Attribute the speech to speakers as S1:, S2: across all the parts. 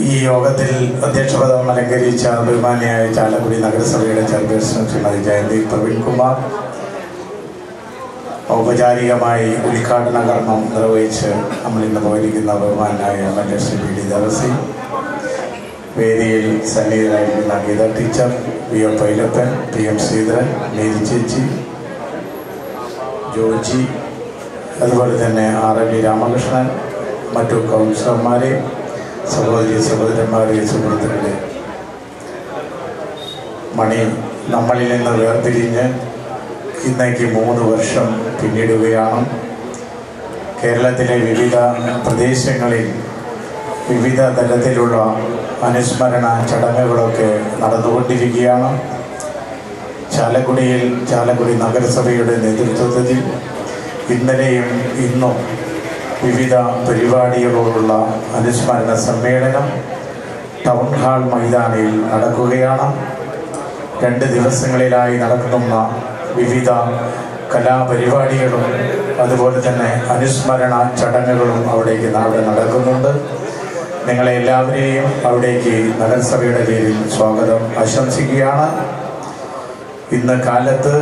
S1: ഈ യോഗത്തിൽ അധ്യക്ഷപദം അലങ്കരിച്ച ബഹുമാനിയായ ചാലക്കുടി നഗരസഭയുടെ ചെയർപേഴ്സൺ ശ്രീമതി ജയന്തി പ്രവീൺകുമാർ ഔപചാരികമായി ഉദ്ഘാടന കർമ്മം നിർവഹിച്ച് നമ്മൾ ഇന്ന് പോയിരിക്കുന്ന ബഹുമാനായ M L Shri P D Devasy വേദിയിൽ സന്നിഹിതരായിരിക്കുന്ന Geetha teacher V O Pailappan P M Sreedharan Mary ചേച്ചി ജോജി അതുപോലെ തന്നെ ആർ എൽ ഡി രാമകൃഷ്ണൻ മറ്റു കൗൺസിലർമാരെ സഹോദരി സഹോദരന്മാരെ സുഹൃത്തുക്കളെ മണി നമ്മളിൽ നിന്ന് വേർതിരിഞ്ഞ് ഇന്നേക്ക് മൂന്ന് വർഷം പിന്നിടുകയാണ്. കേരളത്തിലെ വിവിധ പ്രദേശങ്ങളിൽ വിവിധ തരത്തിലുള്ള അനുസ്മരണ ചടങ്ങുകളൊക്കെ നടന്നുകൊണ്ടിരിക്കുകയാണ്. ചാലക്കുടിയിൽ ചാലക്കുടി നഗരസഭയുടെ നേതൃത്വത്തിൽ ഇന്നലെയും ഇന്നും വിവിധ പരിപാടികളോടുള്ള അനുസ്മരണ സമ്മേളനം ടൗൺ ഹാൾ മൈതാനിയിൽ നടക്കുകയാണ്. രണ്ട് ദിവസങ്ങളിലായി നടക്കുന്ന വിവിധ കലാപരിപാടികളും അതുപോലെ തന്നെ അനുസ്മരണ ചടങ്ങുകളും അവിടേക്ക് അവിടെ നടക്കുന്നുണ്ട്. നിങ്ങളെ എല്ലാവരെയും അവിടേക്ക് നഗരസഭയുടെ പേരിൽ സ്വാഗതം ആശംസിക്കുകയാണ്. ഇന്ന് കാലത്ത്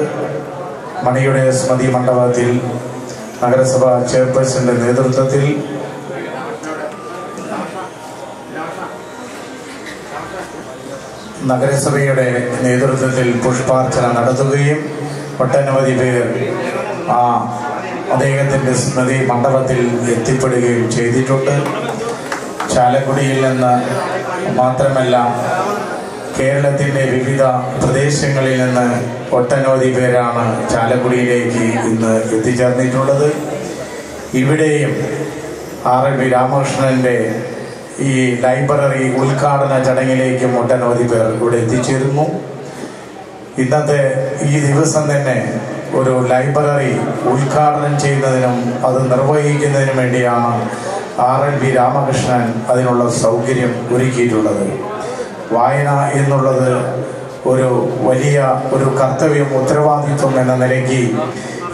S1: മണിയുടെ സ്മൃതി മണ്ഡപത്തിൽ നഗരസഭ ചെയർപേഴ്സന്റെ നേതൃത്വത്തിൽ നഗരസഭയുടെ നേതൃത്വത്തിൽ പുഷ്പാർച്ചന നടത്തുകയും ഒട്ടനവധി പേർ ആ അദ്ദേഹത്തിന്റെ സ്മൃതി മണ്ഡപത്തിൽ എത്തിപ്പെടുകയും ചെയ്തിട്ടുണ്ട്. ചാലക്കുടിയിൽ നിന്ന് മാത്രമല്ല കേരളത്തിന്റെ വിവിധ പ്രദേശങ്ങളിൽ നിന്ന് ഒട്ടനവധി പേരാണ് ചാലക്കുടിയിലേക്ക് ഇന്ന് എത്തിച്ചേർന്നിട്ടുള്ളത്. ഇവിടെയും ആർ എം വി രാമകൃഷ്ണന്റെ ഈ ലൈബ്രറി ഉദ്ഘാടന ചടങ്ങിലേക്കും ഒട്ടനവധി പേർ ഇവിടെ എത്തിച്ചേരുന്നു. ഇന്നത്തെ ഈ ദിവസം തന്നെ ഒരു ലൈബ്രറി ഉദ്ഘാടനം ചെയ്യുന്നതിനും അത് നിർവഹിക്കുന്നതിനും വേണ്ടിയാണ് ആർ എൽ വി രാമകൃഷ്ണൻ അതിനുള്ള സൗകര്യം ഒരുക്കിയിട്ടുള്ളത്. വായന എന്നുള്ളത് ഒരു വലിയ ഒരു കർത്തവ്യം ഉത്തരവാദിത്വം എന്ന നിലയ്ക്ക്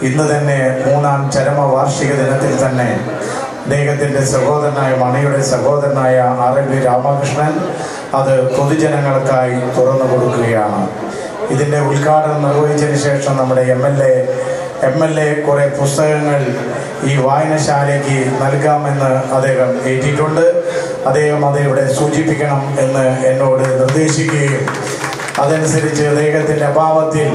S1: ഇന്ന് തന്നെ മൂന്നാം ചരമ വാർഷിക ദിനത്തിൽ തന്നെ അദ്ദേഹത്തിന്റെ സഹോദരനായ മണിയുടെ സഹോദരനായ ആർ എൽ വി രാമകൃഷ്ണൻ അത് പൊതുജനങ്ങൾക്കായി തുറന്നു കൊടുക്കുകയാണ്. ഇതിന്റെ ഉദ്ഘാടനം നിർവഹിച്ചതിന് ശേഷം നമ്മുടെ M L A M L A കുറെ പുസ്തകങ്ങൾ ഈ വായനശാലയ്ക്ക് നൽകാമെന്ന് അദ്ദേഹം ഏറ്റിട്ടുണ്ട്. അദ്ദേഹം അത് ഇവിടെ സൂചിപ്പിക്കണം എന്ന് എന്നോട് നിർദ്ദേശിക്കുകയും അതനുസരിച്ച് അദ്ദേഹത്തിന്റെ അഭാവത്തിൽ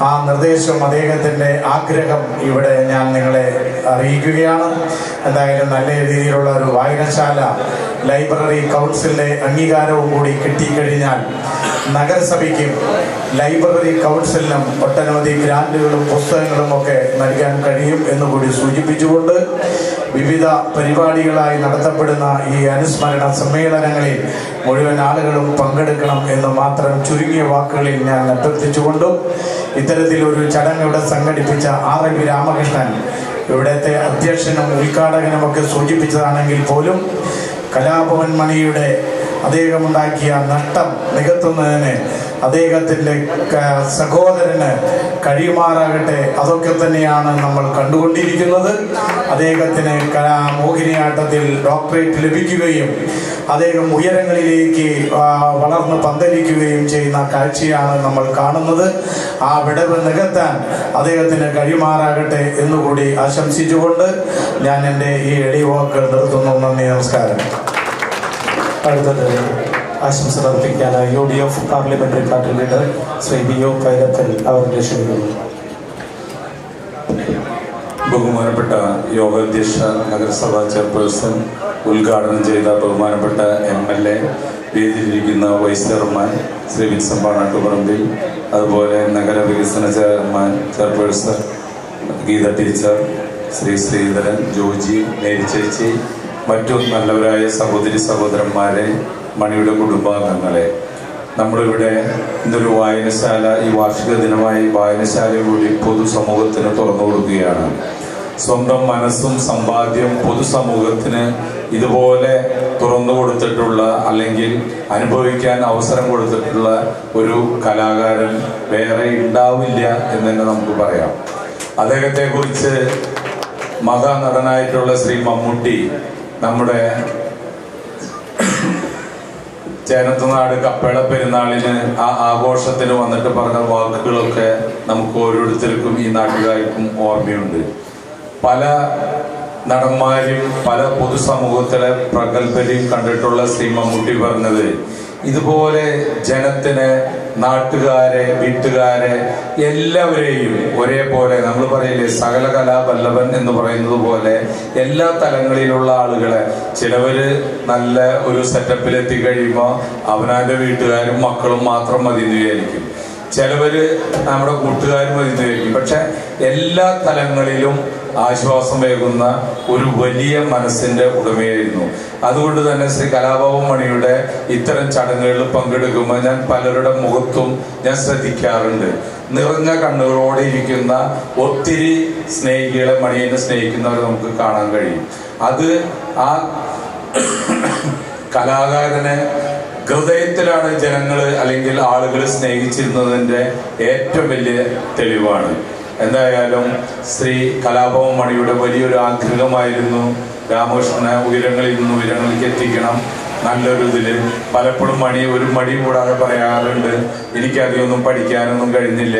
S1: ആ നിർദ്ദേശം അദ്ദേഹത്തിന്റെ ആഗ്രഹം ഇവിടെ ഞാൻ നിങ്ങളെ അറിയിക്കുകയാണ്. എന്തായാലും നല്ല രീതിയിലുള്ള ഒരു വായനശാല ലൈബ്രറി കൗൺസിലിന്റെ അംഗീകാരവും കൂടി കിട്ടിക്കഴിഞ്ഞാൽ നഗരസഭയ്ക്കും ലൈബ്രറി കൗൺസിലിനും ഒട്ടനവധി ഗ്രാന്റുകളും പുസ്തകങ്ങളും ഒക്കെ നൽകാൻ കഴിയും എന്നുകൂടി സൂചിപ്പിച്ചുകൊണ്ട് വിവിധ പരിപാടികളായി നടത്തപ്പെടുന്ന ഈ അനുസ്മരണ സമ്മേളനങ്ങളിൽ മുഴുവൻ ആളുകളും പങ്കെടുക്കണം എന്ന് മാത്രം ചുരുങ്ങിയ വാക്കുകളിൽ ഞാൻ അഭ്യർത്ഥിച്ചുകൊണ്ടും ഇത്തരത്തിലൊരു ചടങ്ങ് ഇവിടെ സംഘടിപ്പിച്ച ആർ എ വി രാമകൃഷ്ണൻ ഇവിടുത്തെ അധ്യക്ഷനും ഉദ്ഘാടകനും ഒക്കെ സൂചിപ്പിച്ചതാണെങ്കിൽ പോലും കലാഭവൻ മണിയുടെ അദ്ദേഹം ഉണ്ടാക്കിയ നഷ്ടം നികത്തുന്നതിന് അദ്ദേഹത്തിന്റെ സഹോദരന് കഴിയുമാറാകട്ടെ അതൊക്കെ തന്നെയാണ് നമ്മൾ കണ്ടുകൊണ്ടിരിക്കുന്നത്. അദ്ദേഹത്തിന് മോഹിനിയാട്ടത്തിൽ ഡോക്ടറേറ്റ് ലഭിക്കുകയും അദ്ദേഹം ഉയരങ്ങളിലേക്ക് വളർന്ന് പന്തലിക്കുകയും ചെയ്യുന്ന കാഴ്ചയാണ് നമ്മൾ കാണുന്നത്. ആ വിടവ് നികത്താൻ അദ്ദേഹത്തിന് കഴിയുമാറാകട്ടെ എന്നുകൂടി ആശംസിച്ചുകൊണ്ട് ഞാൻ എന്റെ ഈ എളിവാക്കുകൾ നിർത്തുന്നു. നന്ദി നമസ്കാരം.
S2: അടുത്തത് ആശംസ അർപ്പിക്കാനായി U D F parliamentary party leader Shri B O Kairakkal അവരുടെ ക്ഷണിക്കുന്നു.
S3: ബഹുമാനപ്പെട്ട യോഗാധ്യക്ഷ നഗരസഭാ ചെയർപേഴ്സൺ ഉദ്ഘാടനം ചെയ്ത ബഹുമാനപ്പെട്ട എം എൽ എ വേദിയിലിരിക്കുന്ന വൈസ് ചെയർമാൻ ശ്രീ വിൻസൻ പാണാട്ടുപറമ്പിൽ അതുപോലെ നഗര നഗരവികസന chairman chairperson Geetha teacher Shri Sreedharan Joji Mary ചേച്ചി മറ്റു നല്ലവരായ സഹോദരി സഹോദരന്മാരെ മണിയുടെ കുടുംബാംഗങ്ങളെ നമ്മളിവിടെ ഇന്നൊരു വായനശാല ഈ വാർഷിക ദിനമായി വായനശാല കൂടി പൊതുസമൂഹത്തിന് തുറന്നു കൊടുക്കുകയാണ്. സ്വന്തം മനസ്സും സമ്പാദ്യം പൊതുസമൂഹത്തിന് ഇതുപോലെ തുറന്നു കൊടുത്തിട്ടുള്ള അല്ലെങ്കിൽ അനുഭവിക്കാൻ അവസരം കൊടുത്തിട്ടുള്ള ഒരു കലാകാരൻ വേറെ ഉണ്ടാവില്ല എന്ന് തന്നെ നമുക്ക് പറയാം. അദ്ദേഹത്തെ കുറിച്ച് മഹാനടനായിട്ടുള്ള ശ്രീ മമ്മൂട്ടി നമ്മുടെ ചേനത്തുനാട് കപ്പേള പെരുന്നാളിന് ആ ആഘോഷത്തിന് വന്നിട്ട് പറഞ്ഞ വാക്കുകളൊക്കെ നമുക്ക് ഓരോരുത്തർക്കും ഈ നാട്ടുകാർക്കും ഓർമ്മയുണ്ട്. പല നടന്മാരും പല പൊതുസമൂഹത്തിലെ പ്രഗത്ഭരെയും കണ്ടിട്ടുള്ള ശ്രീ മമ്മൂട്ടി പറഞ്ഞത് ഇതുപോലെ ജനത്തിനെ നാട്ടുകാരെ വീട്ടുകാരെ എല്ലാവരെയും ഒരേപോലെ നമ്മൾ പറയില്ലേ സകല കലാപല്ലവൻ എന്ന് പറയുന്നത് പോലെ എല്ലാ തലങ്ങളിലുള്ള ആളുകളെ ചിലവര് നല്ല ഒരു സെറ്റപ്പിൽ എത്തിക്കഴിയുമ്പോൾ അവനാന്റെ വീട്ടുകാരും മക്കളും മാത്രം മതി വിചാരിക്കും. ചിലവര് നമ്മുടെ കൂട്ടുകാരും മതി വിചാരിക്കും. പക്ഷെ എല്ലാ തലങ്ങളിലും ആശ്വാസമേകുന്ന ഒരു വലിയ മനസ്സിന്റെ ഉടമയായിരുന്നു. അതുകൊണ്ട് തന്നെ ശ്രീ കലാഭവൻ മണിയുടെ ഇത്തരം ചടങ്ങുകളിൽ പങ്കെടുക്കുമ്പോൾ ഞാൻ പലരുടെ മുഖത്തും ഞാൻ ശ്രദ്ധിക്കാറുണ്ട്. നിറഞ്ഞ കണ്ണുകളോടെ ഇരിക്കുന്ന ഒത്തിരി സ്നേഹികളെ മണിയെ സ്നേഹിക്കുന്നവരെ നമുക്ക് കാണാൻ കഴിയും. അത് ആ കലാകാരനെ ഹൃദയത്തിലാണ് ജനങ്ങൾ അല്ലെങ്കിൽ ആളുകൾ സ്നേഹിച്ചിരുന്നതിന്റെ ഏറ്റവും വലിയ തെളിവാണ്. എന്തായാലും ശ്രീ കലാഭവൻ മണിയുടെ വലിയൊരു ആഗ്രഹമായിരുന്നു. രാമകൃഷ്ണനെ ഉയരങ്ങളിൽ നിന്ന് ഉയരങ്ങളിലേക്ക് എത്തിക്കണം നല്ലൊരു ഇതിൽ. പലപ്പോഴും മണി ഒരു മടി കൂടാതെ പറയാറുണ്ട് എനിക്കധികമൊന്നും പഠിക്കാനൊന്നും കഴിഞ്ഞില്ല.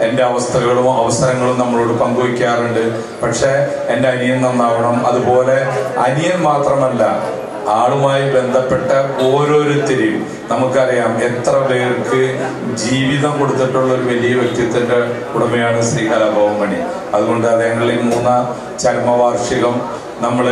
S3: എന്റെ അവസ്ഥകളും അവസരങ്ങളും നമ്മളോട് പങ്കുവയ്ക്കാറുണ്ട് പക്ഷേ എന്റെ അനിയൻ നന്നാവണം. അതുപോലെ അനിയൻ മാത്രമല്ല ആളുമായി ബന്ധപ്പെട്ട ഓരോരുത്തരെയും നമുക്കറിയാം എത്ര പേർക്ക് ജീവിതം കൊടുത്തിട്ടുള്ള ഒരു വലിയ വ്യക്തിത്വത്തിന്റെ ഉടമയാണ് ശ്രീ കലാഭവൻ മണി. അതുകൊണ്ട് അദ്ദേഹങ്ങളുടെ മൂന്നാം ചരമവാർഷികം നമ്മൾ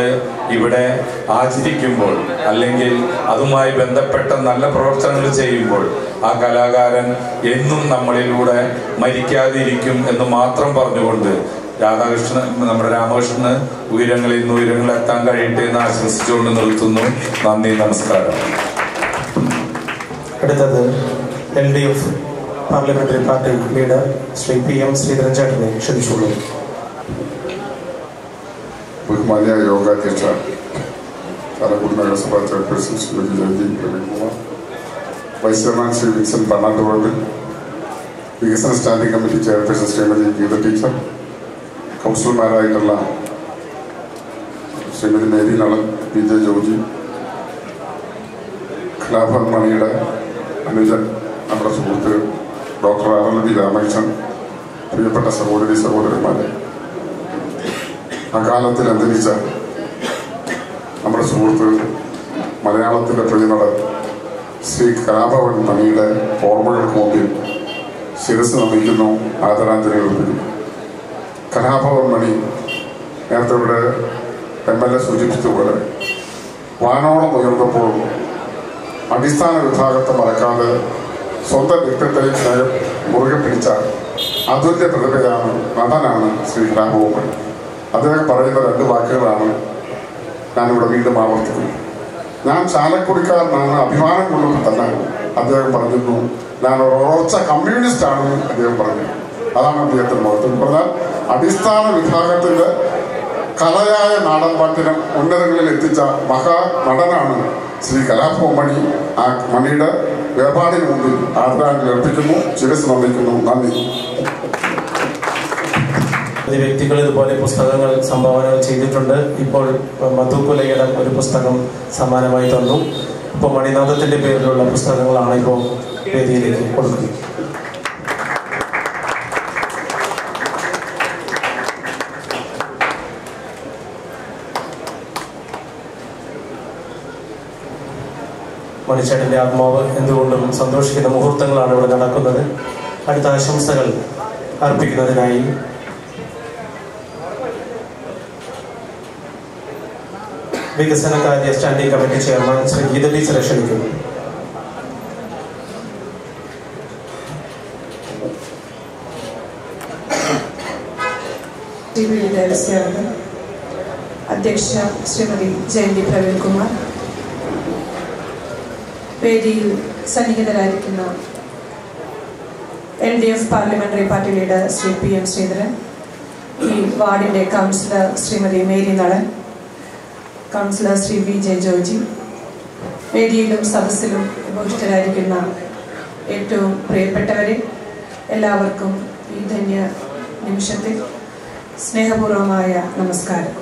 S3: ഇവിടെ ആചരിക്കുമ്പോൾ അല്ലെങ്കിൽ അതുമായി ബന്ധപ്പെട്ട നല്ല പ്രവർത്തനങ്ങൾ ചെയ്യുമ്പോൾ ആ കലാകാരൻ എന്നും നമ്മളിലൂടെ മരിക്കാതിരിക്കും എന്ന് മാത്രം പറഞ്ഞുകൊണ്ട് രാധാകൃഷ്ണൻ നമ്മുടെ രാമകൃഷ്ണന് ഉയരങ്ങളിൽ നിന്ന് ഉയരങ്ങളിൽ എത്താൻ കഴിയട്ടെ എന്ന് ആശംസിച്ചുകൊണ്ട് നിർത്തുന്നു. നന്ദി നമസ്കാരം.
S2: അടുത്തത് L D F parliamentary party leader Shri P M Sreedharan ചേട്ടനെ ക്ഷണിച്ചുള്ളൂ.
S4: ബഹുമാന്യ യോഗാധ്യക്ഷ ചാലക്കുടി നഗരസഭാ chairperson Shrimati Jayanthi Praveenkumar vice chairman Shri Vinson Pannattuparambil വികസന standing committee chairperson Shrimati Geetha teacher കൗൺസിലർമാരായിട്ടുള്ള Shrimati Mary Nalan P J Joji Kalabhavan മണിയുടെ അനുജൻ നമ്മുടെ സുഹൃത്ത് doctor R L V Ramakrishnan പ്രിയപ്പെട്ട സഹോദരി സഹോദരന്മാരെ. അകാലത്തിൽ അന്തരിച്ച നമ്മുടെ സുഹൃത്ത് മലയാളത്തിന്റെ പ്രതിനടൻ ശ്രീ കലാഭവൻ മണിയുടെ ഓർമ്മകൾക്ക് മുമ്പിൽ ശിരസ് നമിക്കുന്നു ആദരാഞ്ജലികൾ അർപ്പിക്കുന്നു. കലാഭവൻ മണി. നേരത്തെ ഇവിടെ എം എൽ എ സൂചിപ്പിച്ചതുപോലെ വാനോളം ഉയർന്നപ്പോൾ അടിസ്ഥാന വിഭാഗത്തെ മറക്കാതെ സ്വന്തം വ്യക്തിത്വത്തെ സ്നേഹം മുറുകെ പിടിച്ച അതുല്യ പ്രതിഭയാണ് നടനാണ് ശ്രീ കലാഭവൻ മണി. അദ്ദേഹം പറയുന്ന രണ്ട് വാക്കുകളാണ് ഞാനിവിടെ വീണ്ടും ആവർത്തിക്കുന്നത് ഞാൻ ചാലക്കുടിക്കാരനാണ് അഭിമാനം കൊള്ളുമ്പോൾ തന്നെ അദ്ദേഹം പറഞ്ഞിരുന്നു ഞാൻ ഉറച്ച കമ്മ്യൂണിസ്റ്റ് ആണെന്ന് അദ്ദേഹം പറഞ്ഞു. അതാണ് അദ്ദേഹത്തിന്റെ മഹത്വം. പറഞ്ഞാൽ അടിസ്ഥാന വിഭാഗത്തിന്റെ കലയായ നാടൻ പാട്ടിനെ ഉന്നതങ്ങളിൽ എത്തിച്ച മഹാ നടനാണ് ശ്രീ കലാഭവ മണി. ആ മണിയുടെ വേപാടിന് മുമ്പിൽ ആദരാഞ്ജലി അർപ്പിക്കുന്നു. ശിരസ് നന്ദിക്കുന്നു നന്ദി.
S2: വ്യക്തികൾ ഇതുപോലെ പുസ്തകങ്ങൾ സംഭാവനകൾ ചെയ്തിട്ടുണ്ട്. ഇപ്പോൾ മധുകുലയുടെ ഒരു പുസ്തകം സമ്മാനമായി തന്നു. ഇപ്പോൾ മണിനാഥത്തിന്റെ പേരിലുള്ള പുസ്തകങ്ങളാണ് ഇപ്പോൾ വേദിയിലേക്ക് കൊടുക്കുന്നത്. മണിച്ചേട്ടന്റെ ആത്മാവ് എന്തുകൊണ്ടും സന്തോഷിക്കുന്ന മുഹൂർത്തങ്ങളാണ് ഇവിടെ നടക്കുന്നത്. അടുത്ത ആശംസകൾ അർപ്പിക്കുന്നതിനായി. വികസന കാര്യ standing committee chairman Shri Geetha ടീച്ചറെ ക്ഷണിക്കുന്നു.
S5: അധ്യക്ഷ ശ്രീമതി ജയന്തി പ്രവീൺകുമാർ. വേദിയിൽ സന്നിഹിതരായിരിക്കുന്ന L D F parliamentary party leader Shri P M Sreedharan ഈ വാർഡിന്റെ കൗൺസിലർ ശ്രീമതി മേരി നടൻ councillor Shri V J Joji വേദിയിലും സദസ്സിലും ഉപവിഷ്ടരായിരിക്കുന്ന ഏറ്റവും പ്രിയപ്പെട്ടവരെ എല്ലാവർക്കും ഈ ധന്യ നിമിഷത്തിൽ സ്നേഹപൂർവമായ നമസ്കാരം.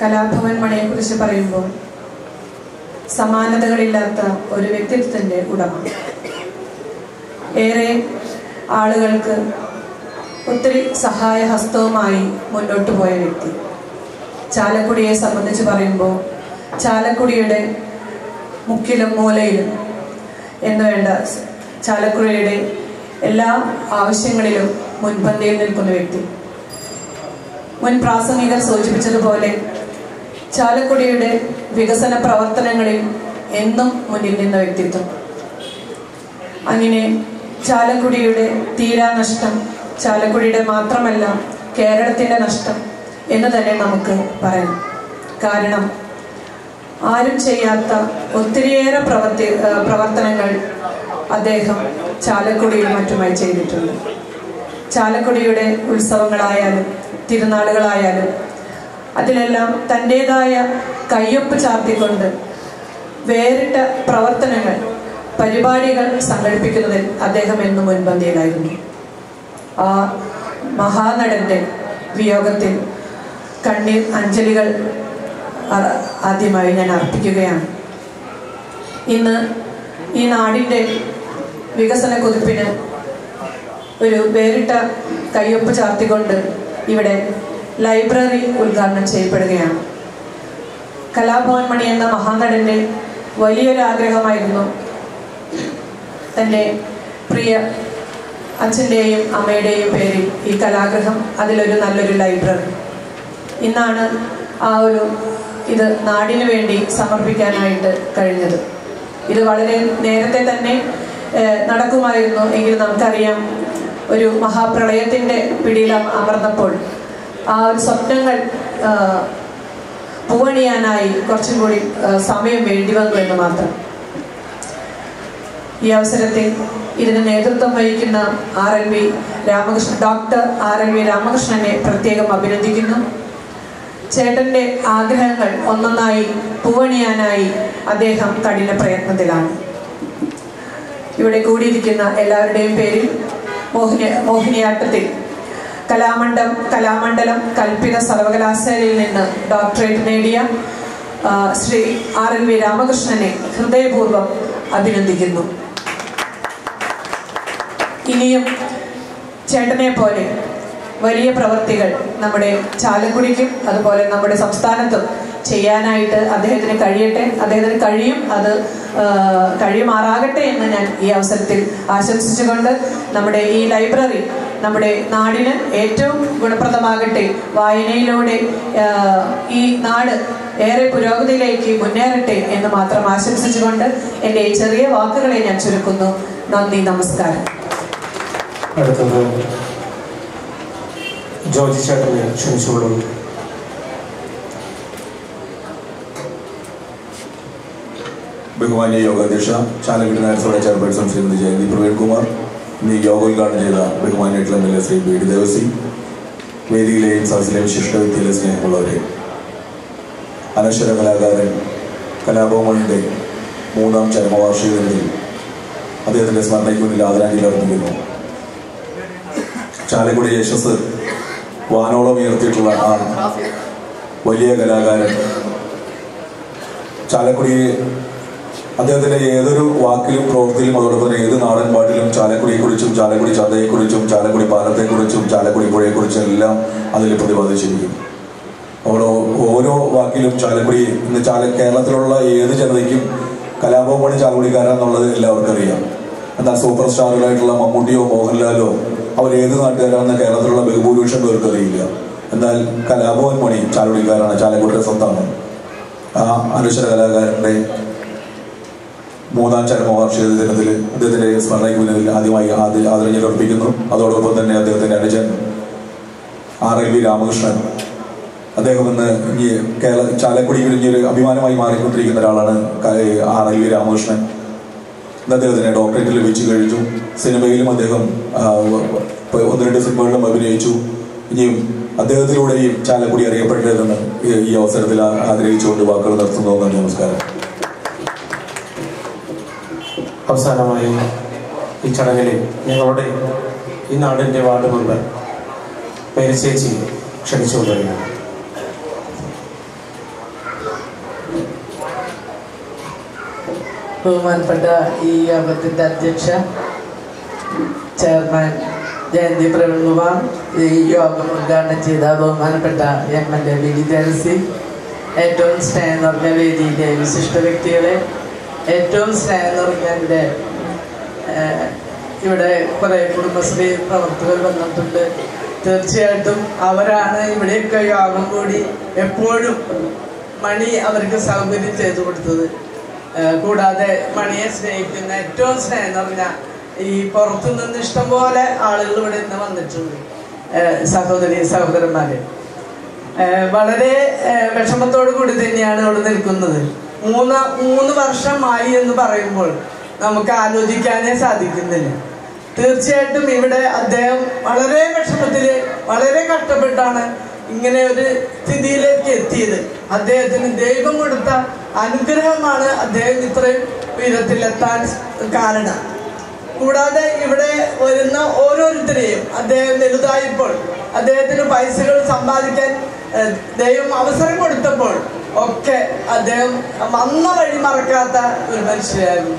S5: കലാഭവൻ മണിയെക്കുറിച്ച് പറയുമ്പോൾ സമാനതകളില്ലാത്ത ഒരു വ്യക്തിത്വത്തിന്റെ ഉടമ. ഏറെ ആളുകൾക്ക് ഒത്തിരി സഹായഹസ്തവുമായി മുന്നോട്ട് പോയ വ്യക്തി. ചാലക്കുടിയെ സംബന്ധിച്ച് പറയുമ്പോൾ ചാലക്കുടിയുടെ മുക്കിലും മൂലയിലും എന്ന് വേണ്ട ചാലക്കുടിയുടെ എല്ലാ ആവശ്യങ്ങളിലും മുൻപന്തിയിൽ നിൽക്കുന്ന വ്യക്തി. മുൻ പ്രാസംഗികർ സൂചിപ്പിച്ചതുപോലെ ചാലക്കുടിയുടെ വികസന പ്രവർത്തനങ്ങളിൽ എന്നും മുന്നിൽ നിന്ന വ്യക്തിത്വം. അങ്ങനെ ചാലക്കുടിയുടെ തീരാനഷ്ടം ചാലക്കുടിയുടെ മാത്രമല്ല കേരളത്തിന്റെ നഷ്ടം എന്ന് തന്നെ നമുക്ക് പറയാം. കാരണം ആരും ചെയ്യാത്ത ഒത്തിരിയേറെ പ്രവർത്തി പ്രവർത്തനങ്ങൾ അദ്ദേഹം ചാലക്കുടിയിൽ മറ്റുമായി ചെയ്തിട്ടുണ്ട്. ചാലക്കുടിയുടെ ഉത്സവങ്ങളായാലും തിരുനാളുകളായാലും അതിലെല്ലാം തന്റെതായ കയ്യൊപ്പ് ചാർത്തിക്കൊണ്ട് വേറിട്ട പ്രവർത്തനങ്ങൾ പരിപാടികൾ സംഘടിപ്പിക്കുന്നതിൽ അദ്ദേഹം എന്നും മുൻപന്തിയിലായിരുന്നു. ആ മഹാനടന്റെ വിയോഗത്തിൽ കണ്ണീർ അഞ്ജലികൾ ആദ്യമായി ഞാൻ അർപ്പിക്കുകയാണ്. ഇന്ന് ഈ നാടിന്റെ വികസന കുതിപ്പിന് ഒരു വേറിട്ട കയ്യൊപ്പ് ചാർത്തിക്കൊണ്ട് ഇവിടെ ലൈബ്രറി ഉദ്ഘാടനം ചെയ്യപ്പെടുകയാണ്. കലാഭവൻ മണി എന്ന മഹാനടന്റെ വലിയൊരു ആഗ്രഹമായിരുന്നു തന്റെ പ്രിയ അച്ഛന്റെയും അമ്മയുടെയും പേരിൽ ഈ കലാഗ്രഹം അതിലൊരു നല്ലൊരു ലൈബ്രറി. ഇന്നാണ് ആ ഒരു ഇത് നാടിനു വേണ്ടി സമർപ്പിക്കാനായിട്ട് കഴിഞ്ഞത്. ഇത് വളരെ നേരത്തെ തന്നെ നടക്കുമായിരുന്നു. എങ്കിലും നമുക്കറിയാം ഒരു മഹാപ്രളയത്തിന്റെ പിടിയിൽ അമർന്നപ്പോൾ ആ ഒരു സ്വപ്നങ്ങൾ പൂവണിയാനായി കുറച്ചും കൂടി സമയം വേണ്ടി വന്നു എന്ന് മാത്രം. ഈ അവസരത്തിൽ ഇതിന് നേതൃത്വം വഹിക്കുന്ന R L V Ramakrishnan doctor R L V രാമകൃഷ്ണനെ പ്രത്യേകം അഭിനന്ദിക്കുന്നു. ചേട്ടന്റെ ആഗ്രഹങ്ങൾ ഒന്നൊന്നായി പൂവണിയാനായി അദ്ദേഹം കഠിന പ്രയത്നത്തിലാണ്. ഇവിടെ കൂടിയിരിക്കുന്ന എല്ലാവരുടെയും പേരിൽ മോഹിനി മോഹിനിയാട്ടത്തിൽ കലാമണ്ഡം കലാമണ്ഡലം കൽപ്പിത സർവകലാശാലയിൽ നിന്ന് ഡോക്ടറേറ്റ് നേടിയ ശ്രീ ആർ എൻ വി രാമകൃഷ്ണനെ ഹൃദയപൂർവം അഭിനന്ദിക്കുന്നു. ഇനിയും ചേട്ടനെ പോലെ വലിയ പ്രവൃത്തികൾ നമ്മുടെ ചാലക്കുടിക്കും അതുപോലെ നമ്മുടെ സംസ്ഥാനത്തും ചെയ്യാനായിട്ട് അദ്ദേഹത്തിന് കഴിയട്ടെ. അദ്ദേഹത്തിന് കഴിയും അത് കഴിയുമാറാകട്ടെ എന്ന് ഞാൻ ഈ അവസരത്തിൽ ആശംസിച്ചുകൊണ്ട് നമ്മുടെ ഈ ലൈബ്രറി നമ്മുടെ നാടിന് ഏറ്റവും ഗുണപ്രദമാകട്ടെ വായനയിലൂടെ ഈ നാട് ഏറെ പുരോഗതിയിലേക്ക് മുന്നേറട്ടെ എന്ന് മാത്രം ആശംസിച്ചുകൊണ്ട് എന്റെ ചെറിയ വാക്കുകളെ ഞാൻ ചുരുക്കുന്നു. നന്ദി നമസ്കാരം.
S2: അടുത്തത് ജോജി ചേട്ടനെ ക്ഷണിച്ചുകൊള്ളുന്നു.
S6: ബഹുമാന്യ യോഗാധ്യക്ഷ ചാലക്കുടി നഗരസഭയുടെ ചെയർപേഴ്സൺ ശ്രീമതി ജയന്തി പ്രവീൺ കുമാർ ഇന്ന് ഈ യോഗ ഉദ്ഘാടനം ചെയ്ത ബഹുമാനായിട്ടുള്ള M L A Shri B D Devasy വേദിയിലെയും സദസ്സിലെയും ശിഷ്ട വ്യക്തിയിലെ സ്നേഹമുള്ളവരെ. അനശ്വര കലാകാരൻ കലാഭവങ്ങളുടെ മൂന്നാം ചരമവാർഷിക ദിനത്തിൽ അദ്ദേഹത്തിന്റെ സ്മരണയ്ക്ക് മുന്നിൽ ആദരാഞ്ജലി അർപ്പിക്കുന്നു. ചാലക്കുടി യശസ് വാനോളം ഉയർത്തിയിട്ടുള്ള ആ വലിയ കലാകാരൻ. ചാലക്കുടി അദ്ദേഹത്തിന്റെ ഏതൊരു വാക്കിലും പ്രവൃത്തിയിലും അതോടൊപ്പം തന്നെ ഏത് നാടൻ പാട്ടിലും ചാലക്കുടിയെക്കുറിച്ചും ചാലക്കുടി ചന്തയെക്കുറിച്ചും ചാലക്കുടി പാലത്തെക്കുറിച്ചും ചാലക്കുടി പുഴയെക്കുറിച്ചും എല്ലാം അതിൽ പ്രതിപാദിച്ചിരിക്കും ഓരോ ഓരോ വാക്കിലും ചാലക്കുടി ഇന്ന് ചാല കേരളത്തിലുള്ള ഏത് ജനതയ്ക്കും കലാഭവമണി ചാലക്കുടിക്കാരാന്നുള്ളത് എല്ലാവർക്കും അറിയാം. എന്നാൽ സൂപ്പർ സ്റ്റാറുകളായിട്ടുള്ള മമ്മൂട്ടിയോ മോഹൻലാലോ അവർ ഏത് നാട്ടുകാരാണെന്ന് കേരളത്തിലുള്ള ബഹുഭൂരിപക്ഷം പേർക്ക് അറിയില്ല. എന്നാൽ കലാഭവൻ മണി ചാലക്കുടിക്കാരാണ് ചാലക്കുടിയുടെ സ്വന്തമാണ് ആ അനുശ്വര കലാകാരന്റെ മൂന്നാം ചരമവാർഷിക ദിനത്തിൽ അദ്ദേഹത്തിന്റെ സ്മരണയ്ക്ക് മുന്നിൽ ആദ്യമായി ആദ്യ ആദരഞ്ജലി അർപ്പിക്കുന്നു. അതോടൊപ്പം തന്നെ അദ്ദേഹത്തിന്റെ അനുജൻ ആർ എൽ വി രാമകൃഷ്ണൻ. അദ്ദേഹം ഇന്ന് ഈ കേരള ചാലക്കുടിയിൽ ഇനി ഒരു അഭിമാനമായി മാറിക്കൊണ്ടിരിക്കുന്ന ഒരാളാണ് ആർ എൽ വി രാമകൃഷ്ണൻ. ഇന്ന് അദ്ദേഹത്തിന് ഡോക്ടറേറ്റ് ലഭിച്ചു കഴിഞ്ഞു. സിനിമയിലും അദ്ദേഹം ഒന്ന് രണ്ട് സിനിമകളിലും അഭിനയിച്ചു. ഇനിയും അദ്ദേഹത്തിലൂടെയും ചാലക്കുടി അറിയപ്പെട്ടതെന്ന് ഈ- അവസരത്തിൽ ആഗ്രഹിച്ചുകൊണ്ട് വാക്കുകൾ നിർത്തുന്നു. നമസ്കാരം.
S2: അവസാനമായി ഈ ചടങ്ങിൽ ഞങ്ങളുടെ ഈ നാടിന്റെ വാർഡ് മെമ്പർ മേരി ക്ഷണിച്ചുകൊണ്ടിരുന്നു
S7: ബഹുമാനപ്പെട്ട ഈ യോഗത്തിന്റെ അധ്യക്ഷ ചെയർമാൻ ജയന്തി പ്രവീൺകുമാർ ഈ യോഗം ഉദ്ഘാടനം ചെയ്ത ബഹുമാനപ്പെട്ട M L A V D Devasy ഏറ്റവും സ്നേഹം നിറഞ്ഞ വേദിയിലെ വിശിഷ്ട വ്യക്തികളെ ഏറ്റവും സ്നേഹം നിറഞ്ഞ എന്റെ ഇവിടെ കുറേ കുടുംബശ്രീ പ്രവർത്തകർ വന്നിട്ടുണ്ട്. തീർച്ചയായിട്ടും അവരാണ് ഇവിടെയൊക്കെ യോഗം കൂടി എപ്പോഴും മണി അവർക്ക് സൗകര്യം ചെയ്തു കൊടുത്തത്. കൂടാതെ മണിയെ സ്നേഹിക്കുന്ന ഏറ്റവും സ്നേഹം നിറഞ്ഞ ഈ പുറത്തു നിന്ന് ഇഷ്ടംപോലെ ആളുകൾ ഇവിടെ നിന്ന് വന്നിട്ടുണ്ട് സഹോദരി സഹോദരന്മാരെ. വളരെ വിഷമത്തോടു കൂടി തന്നെയാണ് ഇവിടെ നിൽക്കുന്നത്. മൂന്ന് മൂന്ന് വർഷമായി എന്ന് പറയുമ്പോൾ നമുക്ക് ആലോചിക്കാനേ സാധിക്കുന്നില്ല. തീർച്ചയായിട്ടും ഇവിടെ അദ്ദേഹം വളരെ വിഷമത്തിൽ വളരെ കഷ്ടപ്പെട്ടാണ് ഇങ്ങനെ ഒരു സ്ഥിതിയിലേക്ക് എത്തിയത്. അദ്ദേഹത്തിന് ദൈവം കൊടുത്ത അനുഗ്രഹമാണ് അദ്ദേഹം ഇത്രയും ഉയരത്തിലെത്താൻ കാരണം. കൂടാതെ ഇവിടെ വരുന്ന ഓരോരുത്തരെയും അദ്ദേഹം വലുതായപ്പോൾ അദ്ദേഹത്തിന് പൈസകൾ സമ്പാദിക്കാൻ ദൈവം അവസരം കൊടുത്തപ്പോൾ ഒക്കെ അദ്ദേഹം വന്ന വഴി മറക്കാത്ത ഒരു മനുഷ്യരായിരുന്നു.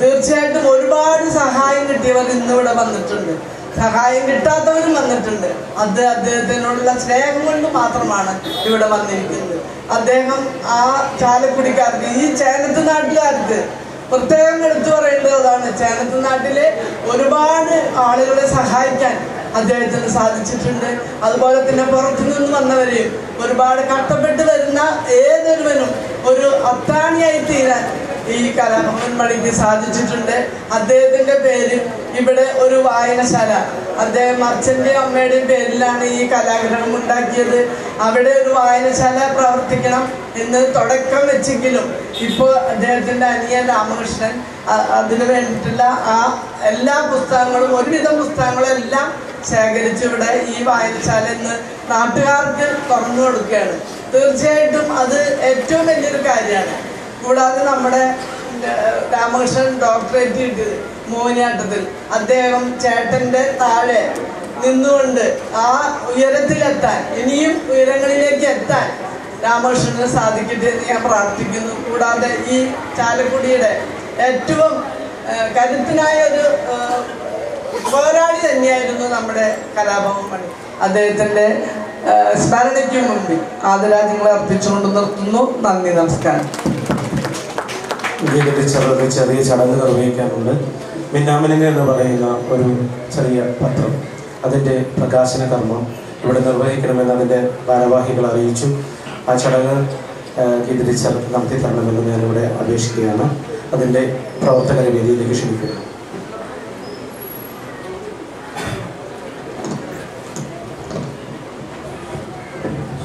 S7: തീർച്ചയായിട്ടും ഒരുപാട് സഹായം കിട്ടിയവർ ഇന്നിവിടെ വന്നിട്ടുണ്ട്. സഹായം കിട്ടാത്തവരും വന്നിട്ടുണ്ട്. അത് അദ്ദേഹത്തിനോടുള്ള സ്നേഹം കൊണ്ട് മാത്രമാണ് ഇവിടെ വന്നിരിക്കുന്നത്. അദ്ദേഹം ആ ചാലക്കുടിക്കാർക്ക് ഈ ചേനത്ത് നാട്ടുകാർക്ക് പ്രത്യേകം എടുത്തു പറയേണ്ടതാണ് ചേനത്ത് നാട്ടിലെ ഒരുപാട് ആളുകളെ സഹായിക്കാൻ അദ്ദേഹത്തിന് സാധിച്ചിട്ടുണ്ട്. അതുപോലെ തന്നെ പുറത്തു നിന്ന് വന്നവരെയും ഒരുപാട് കഷ്ടപ്പെട്ട് വരുന്ന ഏതൊരുവനും ഒരു അത്താണിയായി തീരാൻ ഈ കലാഭവൻ മണിക്ക് സാധിച്ചിട്ടുണ്ട്. അദ്ദേഹത്തിന്റെ പേര് ഇവിടെ ഒരു വായനശാല അദ്ദേഹം അച്ഛന്റെയും അമ്മയുടെയും പേരിലാണ് ഈ കലാഗ്രഹം ഉണ്ടാക്കിയത്. അവിടെ ഒരു വായനശാല പ്രവർത്തിക്കണം എന്ന് തുടക്കം വെച്ചെങ്കിലും ഇപ്പോൾ അദ്ദേഹത്തിന്റെ അനിയൻ രാമകൃഷ്ണൻ അതിന് വേണ്ടിയിട്ടുള്ള ആ എല്ലാ പുസ്തകങ്ങളും ഒരുവിധം പുസ്തകങ്ങളെല്ലാം ശേഖരിച്ച് ഇവിടെ ഈ വായനശാല ഇന്ന് നാട്ടുകാർക്ക് തുറന്നു കൊടുക്കുകയാണ്. തീർച്ചയായിട്ടും അത് ഏറ്റവും വലിയൊരു കാര്യമാണ്. കൂടാതെ നമ്മുടെ രാമകൃഷ്ണൻ ഡോക്ടറേറ്റ് കിട്ടിയത് മോഹിനിയാട്ടത്തിൽ. അദ്ദേഹം ചേട്ടന്റെ താഴെ നിന്നുകൊണ്ട് ആ ഉയരത്തിലെത്താൻ ഇനിയും ഉയരങ്ങളിലേക്ക് എത്താൻ രാമകൃഷ്ണന് സാധിക്കട്ടെ എന്ന് ഞാൻ പ്രാർത്ഥിക്കുന്നു. കൂടാതെ ഈ ചാലക്കുടിയുടെ ഏറ്റവും കരുത്തിനായ ഒരു തന്നെയായിരുന്നു നമ്മുടെ കലാഭവൻ മണി അദ്ദേഹത്തിന്റെ ഏഹ്, സ്മരണയ്ക്ക് മുമ്പിൽ ആദരാജ്യങ്ങളെ അർപ്പിച്ചുകൊണ്ട് നിർത്തുന്നു. നന്ദി നമസ്കാരം.
S2: ചെറിയ ചെറിയ ചടങ്ങ് നിർവഹിക്കാനുണ്ട് മിന്നാമലിംഗം എന്ന് പറയുന്ന ഒരു ചെറിയ പത്രം. അതിന്റെ പ്രകാശന കർമ്മം ഇവിടെ നിർവഹിക്കണമെന്ന് അതിന്റെ ഭാരവാഹികൾ അറിയിച്ചു. ആ ചടങ്ങ് ഇതിരിച്ച് നടത്തി തരണമെന്ന് ഞാനിവിടെ അപേക്ഷിക്കുകയാണ്. അതിന്റെ പ്രവർത്തകരെ വേദിയിലേക്ക് ക്ഷണിക്കുന്നു. tenemos.